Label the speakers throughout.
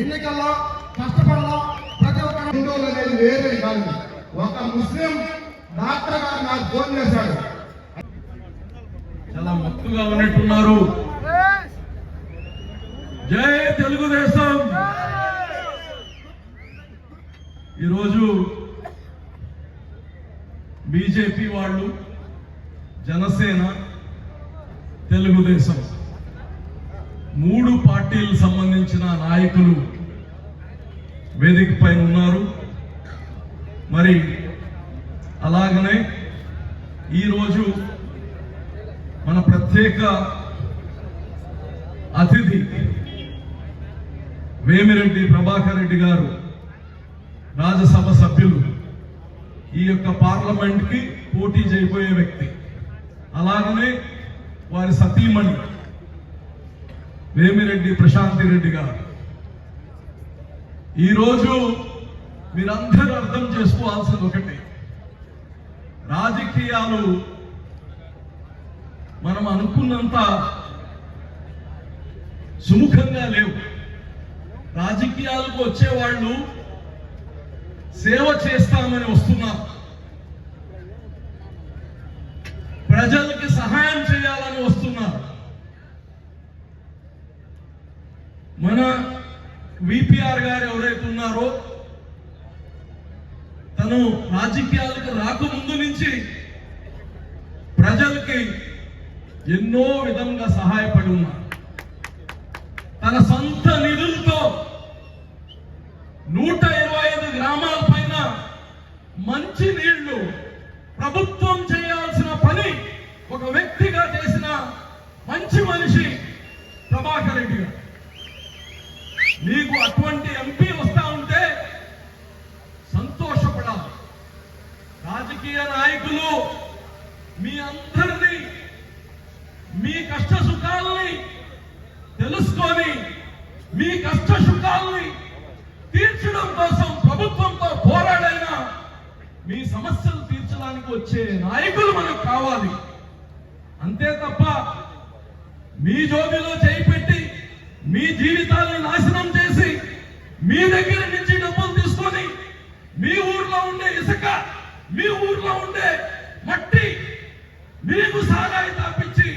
Speaker 1: ఎన్నికల్లో కష్టపడదాం ప్రతి ఒక్క
Speaker 2: హిందువులు అనేది వేరే కాదు. ఒక ముస్లిం డాక్టర్ గారు నాకు ఫోన్ చేశాడు.
Speaker 3: చాలా మత్తుగా ఉన్నట్టున్నారు. జై తెలుగుదేశం. ఈరోజు బీజేపీ వాళ్ళు జనసేన తెలుగుదేశం. మూడు పార్టీలకు సంబంధించిన నాయకులు వేదిక పైన ఉన్నారు. మరి అలాగనే ఈరోజు మన ప్రత్యేక అతిథి వేమిరెడ్డి ప్రభాకర్ రెడ్డి గారు రాజ్యసభ సభ్యులు. ఈ యొక్క పార్లమెంట్కి పోటీ చేయబోయే వ్యక్తి. అలాగనే వారి సతీమణి వేమిరెడ్డి ప్రశాంతి రెడ్డి గారు. ఈరోజు మీరందరూ అర్థం చేసుకోవాల్సింది ఒకటి. రాజకీయాలు మనం అనుకున్నంత సుముఖంగా లేవు. రాజకీయాలకు వచ్చేవాళ్ళు సేవ చేస్తామని వస్తున్నారు. ప్రజలకి సహాయం చేయాలని వస్తున్నారు. మన విపిఆర్ గారు ఎవరైతే ఉన్నారో తను రాజకీయాలకు రాకముందు నుంచి ప్రజలకి ఎన్నో విధంగా సహాయపడి ఉన్నారు. తన సొంత నిధులతో నూట ఇరవై ఐదు గ్రామాల పైన మంచి నీళ్ళు ప్రభుత్వం చేయాల్సిన పని ఒక వ్యక్తిగా చేసిన మంచి మనిషి ప్రభాకర్ రెడ్డి గారు. మీకు అటువంటి ఎంపీ వస్తా ఉంటే సంతోషపడాలి. రాజకీయ నాయకులు మీ అందరినీ మీ కష్ట సుఖాలని తెలుసుకొని మీ కష్ట సుఖాలని తీర్చడం కోసం ప్రభుత్వంతో పోరాడైనా మీ సమస్యలు తీర్చడానికి వచ్చే నాయకులు మనకు కావాలి. అంతే తప్ప మీ జోబిలో చేయి మీ జీవితాలను నాశనం చేసి మీ దగ్గర నుంచి డబ్బులు తీసుకొని మీ ఊర్లో ఉండే ఇసుక మీ ఊర్లో ఉండే మట్టి మీకు సాగాయి తప్పించి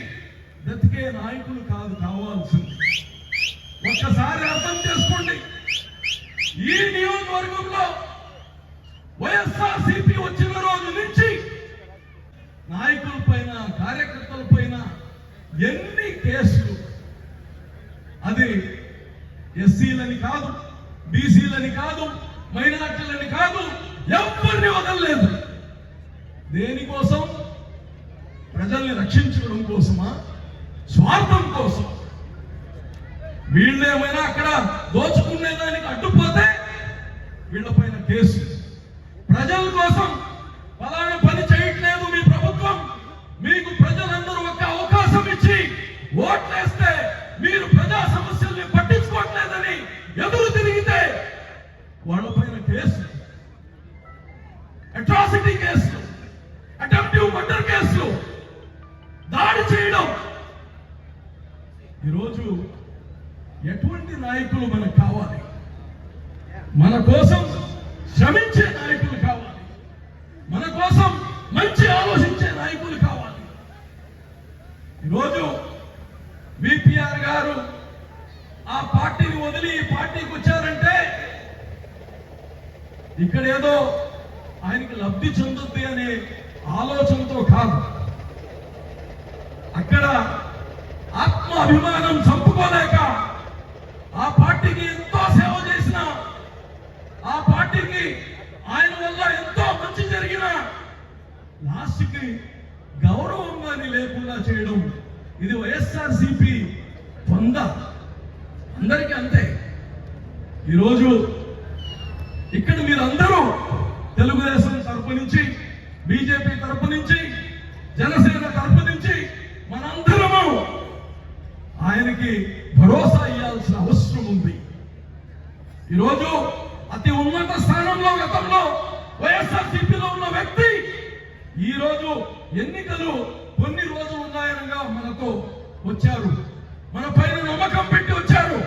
Speaker 3: బ్రతికే నాయకులు కాదు కావాల్సింది. ఒక్కసారి అర్థం చేసుకోండి. ఈ నియోజకవర్గంలో వైఎస్ఆర్ సిపి వచ్చిన రోజు నుంచి నాయకుల పైన కార్యకర్తల పైన ఎన్ని కేసులు అది ఎస్సీలని కాదు బీసీలని కాదు మైనార్టీలని కాదు ఎవరిని వదలలేదు. దేనికోసం? ప్రజల్ని రక్షించడం కోసమా? స్వార్థం కోసం. వీళ్ళేమైనా అక్కడ దోచుకునే దానికి అడ్డుపోతే వీళ్ళపైన కేసు. నాయకులు మనకు కావాలి. మన కోసం శ్రమించే నాయకులు కావాలి. మన కోసం మంచి ఆలోచించే నాయకులు కావాలి. ఈరోజు విపిఆర్ గారు ఆ పార్టీని వదిలి ఈ పార్టీకి వచ్చారంటే ఇక్కడ ఏదో ఆయనకి లబ్ధి చెందుద్ది అనే ఆలోచనతో కాదు. అక్కడ ఆత్మ అభిమానం చంపుకోలేక ఆ పార్టీకి ఎంతో సేవ చేసిన ఆ పార్టీకి ఆయన వల్ల ఎంతో మంచి జరిగిన లాస్ట్కి గౌరవం కానీ లేకుండా చేయడం ఇది వైఎస్ఆర్ సిపి పొంద అందరికీ అంతే. ఈరోజు ఇక్కడ మీరందరూ తెలుగుదేశం తరపు నుంచి బీజేపీ తరపు నుంచి జనసేన తరపు నుంచి మనందరము ఆయనకి భరోసా ఇవ్వాల్సిన అవసరం ఉంది. ఈరోజు అతి ఉన్నత స్థానంలో గతంలో వైఎస్ఆర్ సిపిలో ఉన్న వ్యక్తి ఈ రోజు ఎన్నికలు కొన్ని రోజులు ఉన్నాయనగా మనతో వచ్చారు. మన పైన నమ్మకం పెట్టి వచ్చారు.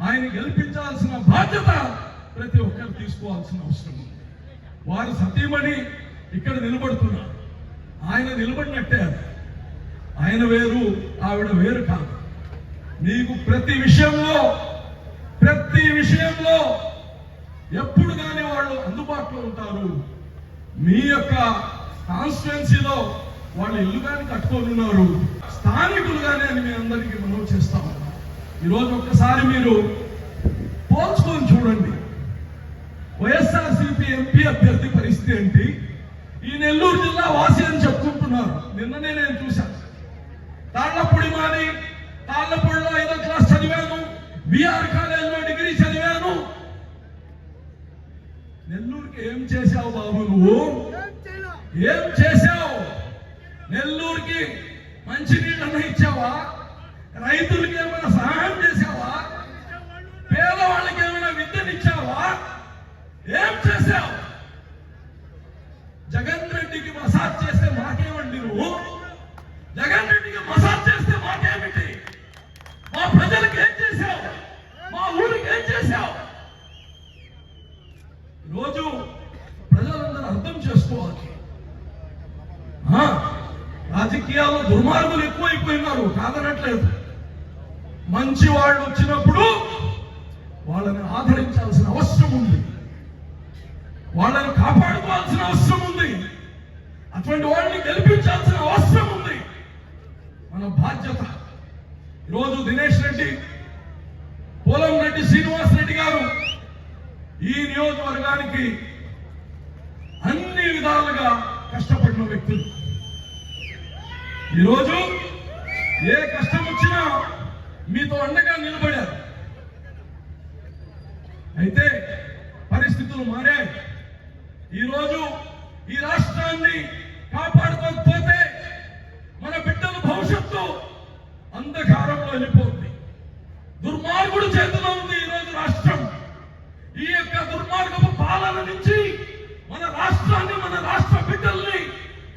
Speaker 3: ఆయన గెలిపించాల్సిన బాధ్యత ప్రతి ఒక్కరు తీసుకోవాల్సిన అవసరం ఉంది. వారు సతీమణి ఇక్కడ నిలబడుతున్నారు. ఆయన నిలబడినట్టే ఆయన వేరు ఆవిడ వేరు కాదు. నీకు ప్రతి విషయంలో ప్రతి విషయంలో ఎప్పుడు కానీ వాళ్ళు అందుబాటులో ఉంటారు. మీ యొక్క కాన్స్టిట్యున్సీలో వాళ్ళు ఇల్లు కానీ కట్టుకొని ఉన్నారు. స్థానికులుగానే అని మీ అందరికీ మనవి చేస్తాం ఈరోజు ఒక్కసారి మీరు పోల్చుకొని చూడండి. వైఎస్ఆర్సీపీ ఎంపీ అభ్యర్థి పరిస్థితి ఏంటి? ఈ నెల్లూరు జిల్లా వాసి అని చెప్పుకుంటున్నారు. నిన్ననే నేను చూశాను తాళ్ళపూడి మాని తాళ్ళపూడిలో ఐదో క్లాస్ చదివాను బీఆర్ కాలేజీలో డిగ్రీ చదివాను. నెల్లూరుకి ఏం చేశావు బాబు నువ్వు? ఏం చేశావు? నెల్లూరుకి మంచి నీళ్ళను ఇచ్చావా? రైతులకి ఏమైనా సహాయం చేసావా పేదవాళ్ళకి ఏమైనా విద్యనిచ్చావా? ఏం చేశావు? జగన్ రెడ్డికి మసాజ్ చేస్తే మాకేమండి నువ్వు జగన్ రెడ్డికి మసాజ్ చేస్తే మాకేమిటి మా ప్రజలకు ఏం చేశావు మా ఊరికి ఏం చేశావు రోజు ప్రజలందరూ అర్థం చేసుకోవాలి ఆ, రాజకీయాల్లో దుర్మార్గులు ఎక్కువైపోయినారు కాదనట్లేదు. మంచి వాళ్ళు వచ్చినప్పుడు వాళ్ళని ఆదరించాల్సిన అవసరం ఉంది. వాళ్ళని కాపాడుకోవాల్సిన అవసరం ఉంది. అటువంటి వాళ్ళని గెలిపించాల్సిన అవసరం ఉంది. మన బాధ్యత. ఈరోజు దినేష్ రెడ్డి పోలం రెడ్డి శ్రీనివాస్ రెడ్డి గారు ఈ నియోజకవర్గానికి అన్ని విధాలుగా కష్టపడిన వ్యక్తులు. ఈరోజు ఏ కష్టం వచ్చినా మీతో అండగా నిలబడారు. అయితే పరిస్థితులు మారాయి. ఈరోజు ఈ రాష్ట్రాన్ని కాపాడుకోకపోతే మన బిడ్డల భవిష్యత్తు అంధకారంలో వెళ్ళిపోతుంది. దుర్మార్గుడు చేతిలో ఉంది ఈరోజు రాష్ట్రం ఈ యొక్క దుర్మార్గపు పాలన నుంచి మన రాష్ట్రాన్ని మన రాష్ట్ర బిడ్డల్ని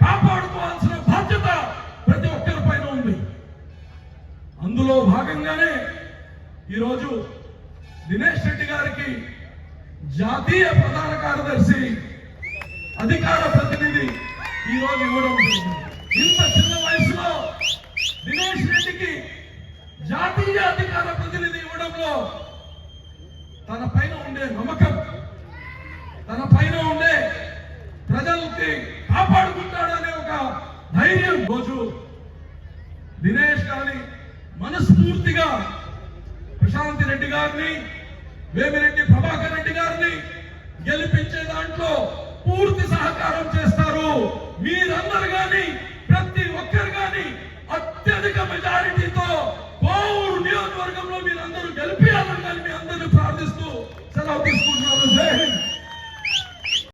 Speaker 3: కాపాడుకోవాల్సిన బాధ్యత ప్రతి ఒక్కరి పైన ఉంది అందులో భాగంగానే ఈరోజు దినేష్ రెడ్డి గారికి జాతీయ ప్రధాన కార్యదర్శి అధికార ప్రతినిధి ఈ రోజు ఇవ్వడం ఇంత చిన్న వయసులో దినేష్ రెడ్డికి జాతీయ అధికార ప్రతినిధి ఇవ్వడంలో తన పైన ఉండే నమ్మకం తన పైన ఉండే ప్రజలకి కాపాడుకుంటాడనే ఒక ధైర్యం రోజు దినేష్ గారిని పూర్తిగా ప్రశాంతి రెడ్డి గారిని వేమిరెడ్డి ప్రభాకర్ రెడ్డి గారిని గెలిపించే దాంట్లో పూర్తి సహకారం చేస్తారు. మీరందరు కానీ ప్రతి ఒక్కరు కానీ అత్యధిక మెజారిటీతో